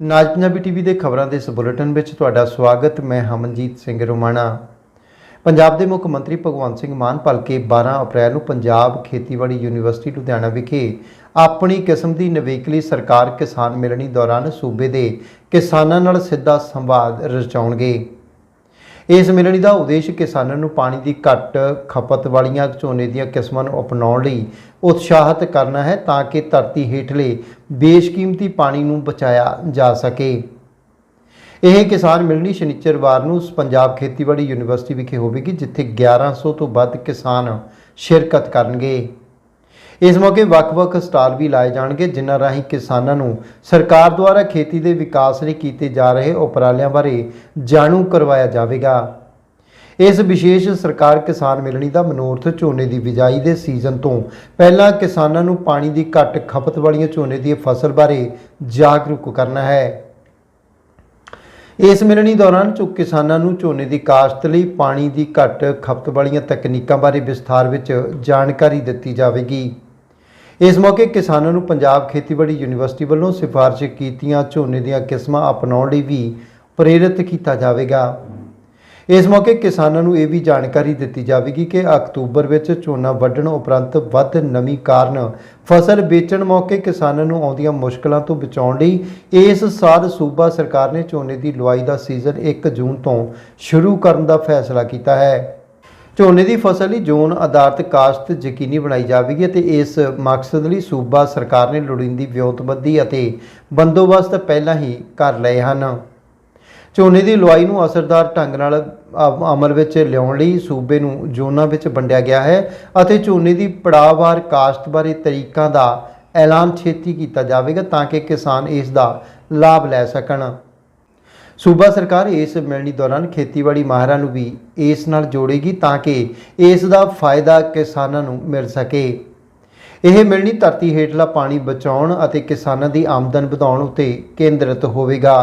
ਨਾਜ Punjabi TV ਦੇ ਖਬਰਾਂ ਦੇ ਇਸ ਬੁਲੇਟਿਨ ਵਿੱਚ ਤੁਹਾਡਾ ਸਵਾਗਤ, ਮੈਂ ਹਮਨਜੀਤ ਸਿੰਘ ਰੋਮਾਣਾ। ਪੰਜਾਬ ਦੇ ਮੁੱਖ ਮੰਤਰੀ ਭਗਵੰਤ ਸਿੰਘ ਮਾਨ ਭਲਕੇ 12 ਅਪ੍ਰੈਲ ਨੂੰ ਪੰਜਾਬ ਖੇਤੀਬਾੜੀ ਯੂਨੀਵਰਸਿਟੀ ਲੁਧਿਆਣਾ ਵਿਖੇ ਆਪਣੀ ਕਿਸਮ ਦੀ ਨਵੇਕਲੀ ਸਰਕਾਰ ਕਿਸਾਨ ਮਿਲਣੀ ਦੌਰਾਨ ਸੂਬੇ ਦੇ ਕਿਸਾਨਾਂ ਨਾਲ ਸਿੱਧਾ ਸੰਵਾਦ ਰਚਾਉਣਗੇ। ਇਸ ਮਿਲਣੀ ਦਾ ਉਦੇਸ਼ ਕਿਸਾਨਾਂ ਨੂੰ ਪਾਣੀ ਦੀ ਘੱਟ ਖਪਤ ਵਾਲੀਆਂ ਝੋਨੇ ਦੀਆਂ ਕਿਸਮਾਂ ਨੂੰ ਅਪਣਾਉਣ ਲਈ ਉਤਸ਼ਾਹਿਤ ਕਰਨਾ ਹੈ ਤਾਂ ਕਿ ਧਰਤੀ ਹੇਠਲੇ ਬੇਸ਼ਕੀਮਤੀ ਪਾਣੀ ਨੂੰ ਬਚਾਇਆ ਜਾ ਸਕੇ। ਇਹ ਕਿਸਾਨ ਮਿਲਣੀ ਸ਼ਨੀਚਰਵਾਰ ਨੂੰ ਪੰਜਾਬ ਖੇਤੀਬਾੜੀ ਯੂਨੀਵਰਸਿਟੀ ਵਿਖੇ ਹੋਵੇਗੀ, ਜਿੱਥੇ 1100 ਤੋਂ ਵੱਧ ਕਿਸਾਨ ਸ਼ਿਰਕਤ ਕਰਨਗੇ। ਇਸ ਮੌਕੇ ਵੱਖ-ਵੱਖ ਸਟਾਲ ਵੀ ਲਾਏ ਜਾਣਗੇ, ਜਿਨ੍ਹਾਂ ਰਾਹੀਂ ਕਿਸਾਨਾਂ ਨੂੰ ਸਰਕਾਰ ਦੁਆਰਾ ਖੇਤੀ ਦੇ ਵਿਕਾਸ ਲਈ ਕੀਤੇ ਜਾ ਰਹੇ ਉਪਰਾਲਿਆਂ ਬਾਰੇ ਜਾਣੂ ਕਰਵਾਇਆ ਜਾਵੇਗਾ। ਇਸ ਵਿਸ਼ੇਸ਼ ਸਰਕਾਰ ਕਿਸਾਨ ਮਿਲਣੀ ਦਾ ਮਨੋਰਥ ਝੋਨੇ ਦੀ ਬਿਜਾਈ ਦੇ ਸੀਜ਼ਨ ਤੋਂ ਪਹਿਲਾਂ ਕਿਸਾਨਾਂ ਨੂੰ ਪਾਣੀ ਦੀ ਘੱਟ ਖਪਤ ਵਾਲੀਆਂ ਝੋਨੇ ਦੀ ਫਸਲ ਬਾਰੇ ਜਾਗਰੂਕ ਕਰਨਾ ਹੈ। ਇਸ ਮਿਲਣੀ ਦੌਰਾਨ ਚੁੱਕ ਕਿਸਾਨਾਂ ਨੂੰ ਝੋਨੇ ਦੀ ਕਾਸ਼ਤ ਲਈ ਪਾਣੀ ਦੀ ਘੱਟ ਖਪਤ ਵਾਲੀਆਂ ਤਕਨੀਕਾਂ ਬਾਰੇ ਵਿਸਥਾਰ ਵਿੱਚ ਜਾਣਕਾਰੀ ਦਿੱਤੀ ਜਾਵੇਗੀ। ਇਸ ਮੌਕੇ ਕਿਸਾਨਾਂ ਨੂੰ ਪੰਜਾਬ ਖੇਤੀਬਾੜੀ ਯੂਨੀਵਰਸਿਟੀ ਵੱਲੋਂ ਸਿਫਾਰਸ਼ ਕੀਤੀਆਂ ਝੋਨੇ ਦੀਆਂ ਕਿਸਮਾਂ ਅਪਣਾਉਣ ਲਈ ਵੀ ਪ੍ਰੇਰਿਤ ਕੀਤਾ ਜਾਵੇਗਾ। ਇਸ ਮੌਕੇ ਕਿਸਾਨਾਂ ਨੂੰ ਇਹ ਵੀ ਜਾਣਕਾਰੀ ਦਿੱਤੀ ਜਾਵੇਗੀ ਕਿ ਅਕਤੂਬਰ ਵਿੱਚ ਝੋਨਾ ਵੱਢਣ ਉਪਰੰਤ ਵੱਧ ਨਮੀ ਕਾਰਨ ਫਸਲ ਵੇਚਣ ਮੌਕੇ ਕਿਸਾਨਾਂ ਨੂੰ ਆਉਂਦੀਆਂ ਮੁਸ਼ਕਲਾਂ ਤੋਂ ਬਚਾਉਣ ਲਈ ਇਸ ਸਾਲ ਸੂਬਾ ਸਰਕਾਰ ਨੇ ਝੋਨੇ ਦੀ ਲੁਆਈ ਦਾ ਸੀਜ਼ਨ 1 ਜੂਨ ਤੋਂ ਸ਼ੁਰੂ ਕਰਨ ਦਾ ਫੈਸਲਾ ਕੀਤਾ ਹੈ। ਝੋਨੇ ਦੀ ਫਸਲ ਲਈ ਜ਼ੋਨ ਆਧਾਰਿਤ ਕਾਸ਼ਤ ਯਕੀਨੀ ਬਣਾਈ ਜਾਵੇਗੀ ਅਤੇ ਇਸ ਮਕਸਦ ਲਈ ਸੂਬਾ ਸਰਕਾਰ ਨੇ ਲੋੜੀਂਦੀ ਵਿਉਂਤਬੰਦੀ ਅਤੇ ਬੰਦੋਬਸਤ ਪਹਿਲਾਂ ਹੀ ਕਰ ਲਏ ਹਨ। ਝੋਨੇ ਦੀ ਲੁਆਈ ਨੂੰ ਅਸਰਦਾਰ ਢੰਗ ਨਾਲ ਅਮਲ ਵਿੱਚ ਲਿਆਉਣ ਲਈ ਸੂਬੇ ਨੂੰ ਜ਼ੋਨਾਂ ਵਿੱਚ ਵੰਡਿਆ ਗਿਆ ਹੈ ਅਤੇ ਝੋਨੇ ਦੀ ਪੜਾਅਵਾਰ ਕਾਸ਼ਤ ਬਾਰੇ ਤਰੀਕਾਂ ਦਾ ਐਲਾਨ ਛੇਤੀ ਕੀਤਾ ਜਾਵੇਗਾ ਤਾਂ ਕਿ ਕਿਸਾਨ ਇਸ ਦਾ ਲਾਭ ਲੈ ਸਕਣ। ਸੂਬਾ ਸਰਕਾਰ ਇਸ ਮਿਲਣੀ ਦੌਰਾਨ ਖੇਤੀਬਾੜੀ ਮਾਹਿਰਾਂ ਨੂੰ ਵੀ ਇਸ ਨਾਲ ਜੋੜੇਗੀ ਤਾਂ ਕਿ ਇਸ ਦਾ ਫਾਇਦਾ ਕਿਸਾਨਾਂ ਨੂੰ ਮਿਲ ਸਕੇ। ਇਹ ਮਿਲਣੀ ਧਰਤੀ ਹੇਠਲਾ ਪਾਣੀ ਬਚਾਉਣ ਅਤੇ ਕਿਸਾਨਾਂ ਦੀ ਆਮਦਨ ਵਧਾਉਣ ਉੱਤੇ ਕੇਂਦਰਿਤ ਹੋਵੇਗਾ।